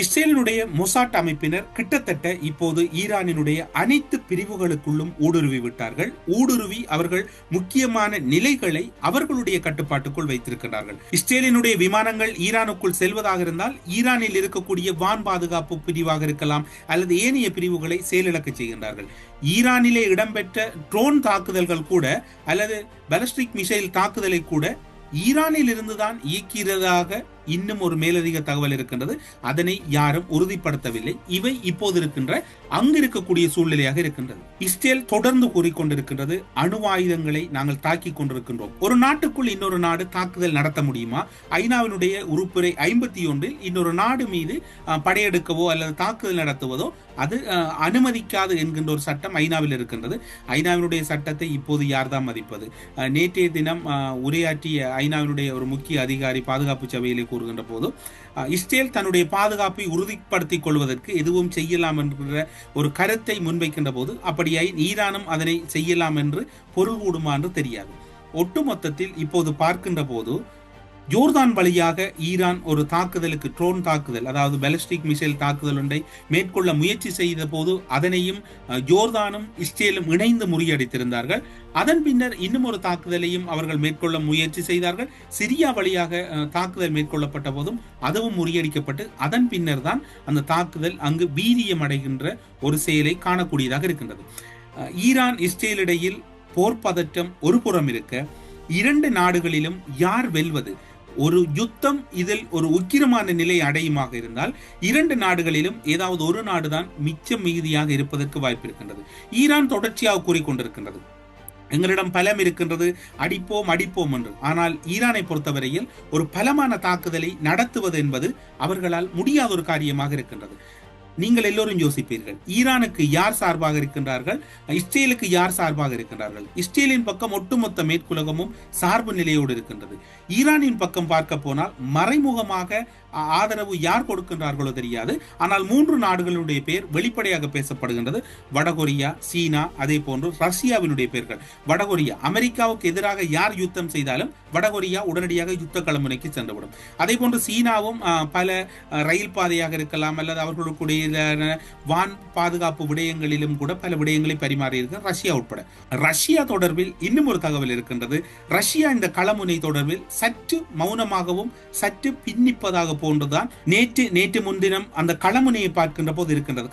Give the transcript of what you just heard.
இஸ்ரேலினுடைய மொசாட் அமைப்பினர் கிட்டத்தட்ட இப்போது ஈரானினுடைய அனைத்து பிரிவுகளுக்குள்ளும் ஊடுருவி விட்டார்கள். ஊடுருவி அவர்கள் முக்கியமான நிலைகளை அவர்களுடைய கட்டுப்பாட்டுக்குள் வைத்திருக்கிறார்கள். இஸ்ரேலினுடைய விமானங்கள் ஈரானுக்குள் செல்வதாக இருந்தால் ஈரானில் இருக்கக்கூடிய வான் பாதுகாப்பு பிரிவாக இருக்கலாம் அல்லது ஏனைய பிரிவுகளை செயலிழக்க செய்கின்றார்கள். ஈரானிலே இடம்பெற்ற ட்ரோன் தாக்குதல்கள் கூட அல்லது பலஸ்டிக் மிசைல் தாக்குதலை கூட ஈரானில் இருந்துதான் இயக்கிறதாக இன்னும் ஒரு மேலதிக தகவல் இருக்கின்றது. அதனை யாரும் உறுதிப்படுத்தவில்லை. இவை இப்போது இருக்கின்ற அங்கு இருக்கக்கூடிய சூழ்நிலையாக இருக்கின்றது. இஸ்ரேல் தொடர்ந்து கூறிக்கொண்டிருக்கின்றது அணு ஆயுதங்களை நாங்கள் தாக்கிக் கொண்டிருக்கின்றோம். ஒரு நாட்டுக்குள் இன்னொரு நாடு தாக்குதல் நடத்த முடியுமா? ஐநாவினுடைய உறுப்புரை ஐம்பத்தி ஒன்றில் இன்னொரு நாடு மீது அஹ், படையெடுக்கவோ அல்லது தாக்குதல் நடத்துவதோ அது அனுமதிக்காது என்கின்ற ஒரு சட்டம் ஐநாவில் இருக்கின்றது. ஐநாவினுடைய சட்டத்தை இப்போது யார்தான் மதிப்பது? நேற்றைய தினம் உரையாற்றிய ஐநாவினுடைய ஒரு முக்கிய அதிகாரி பாதுகாப்பு சபையிலே கூறுகின்ற போது இஸ்ரேல் தன்னுடைய பாதுகாப்பை உறுதிப்படுத்திக் கொள்வதற்கு எதுவும் செய்யலாம் என்கிற ஒரு கருத்தை முன்வைக்கின்ற போது அப்படியாய் ஈரானும் அதனை செய்யலாம் என்று பொருள் கூடுமா என்று தெரியாது. ஒட்டுமொத்தத்தில் இப்போது பார்க்கின்ற போது ஜோர்தான் வழியாக ஈரான் ஒரு தாக்குதலுக்கு ட்ரோன் தாக்குதல் அதாவது பெலஸ்டிக் மிசைல் தாக்குதல் ஒன்றை மேற்கொள்ள முயற்சி செய்த போது அதனையும் ஜோர்தானும் இஸ்ரேலும் இணைந்து முறியடித்திருந்தார்கள். அதன் பின்னர் இன்னும் ஒரு தாக்குதலையும் அவர்கள் மேற்கொள்ள முயற்சி செய்தார்கள். சிரியா வழியாக அஹ், தாக்குதல் மேற்கொள்ளப்பட்ட போதும் அதுவும் முறியடிக்கப்பட்டு அதன் பின்னர் தான் அந்த தாக்குதல் அங்கு வீரியம் அடைகின்ற ஒரு செயலை காணக்கூடியதாக இருக்கின்றது. அஹ், ஈரான் இஸ்ரேல் இடையில் போர் பதற்றம் ஒரு புறம் இருக்க இரண்டு நாடுகளிலும் யார் வெல்வது? ஒரு யுத்தம் இதில் ஒரு உக்கிரமான நிலை அடையுமாக இருந்தால் இரண்டு நாடுகளிலும் ஏதாவது ஒரு நாடுதான் மிச்சம் மிகுதியாக இருப்பதற்கு வாய்ப்பு இருக்கின்றது. ஈரான் தொடர்ச்சியாக கூறிக்கொண்டிருக்கின்றது. எங்களிடம் பலம் இருக்கின்றது அடிப்போம் அடிப்போம் என்று. ஆனால் ஈரானை பொறுத்தவரையில் ஒரு பலமான தாக்குதலை நடத்துவது என்பது அவர்களால் முடியாத ஒரு காரியமாக இருக்கின்றது. நீங்கள் எல்லோரும் யோசிப்பீர்கள். ஈரானுக்கு யார் சார்பாக இருக்கின்றார்கள்? இஸ்ரேலுக்கு யார் சார்பாக இருக்கின்றார்கள்? இஸ்ரேலின் பக்கம் ஒட்டுமொத்த மேற்குலகமும் சார்பு நிலையோடு இருக்கின்றது. ஈரானின் பக்கம் பார்க்க போனால் மறைமுகமாக ஆதரவு யார் கொடுக்கின்றார்களோ தெரியாது. ஆனால் மூன்று நாடுகளுடைய பெயர் வெளிப்படையாக பேசப்படுகின்றது. வடகொரியா சீனா அதே போன்று ரஷ்யாவினுடைய பெயர்கள் வடகொரியா அமெரிக்காவுக்கு எதிராக யார் யுத்தம் செய்தாலும் வடகொரியா உடனடியாக யுத்த களமுனைக்கு சென்றுவிடும். அதே போன்று சீனாவும் பல ரயில் பாதையாக இருக்கலாம் அல்லது அவர்களுடைய வான் பாதுகாப்பு விடயங்களிலும் கூட பல விடயங்களை பரிமாறி ரஷ்யா உட்பட. ரஷ்யா தொடர்பில் இன்னும் ஒரு தகவல் இருக்கின்றது. ரஷ்யா இந்த களமுனை தொடர்பில் சற்று மௌனமாகவும் சற்று பின்னிப்பதாக போன்றுதான் நேற்று நேற்று முன்தினம் அந்த களமுனையை பார்க்கின்ற போது இருக்கின்றது.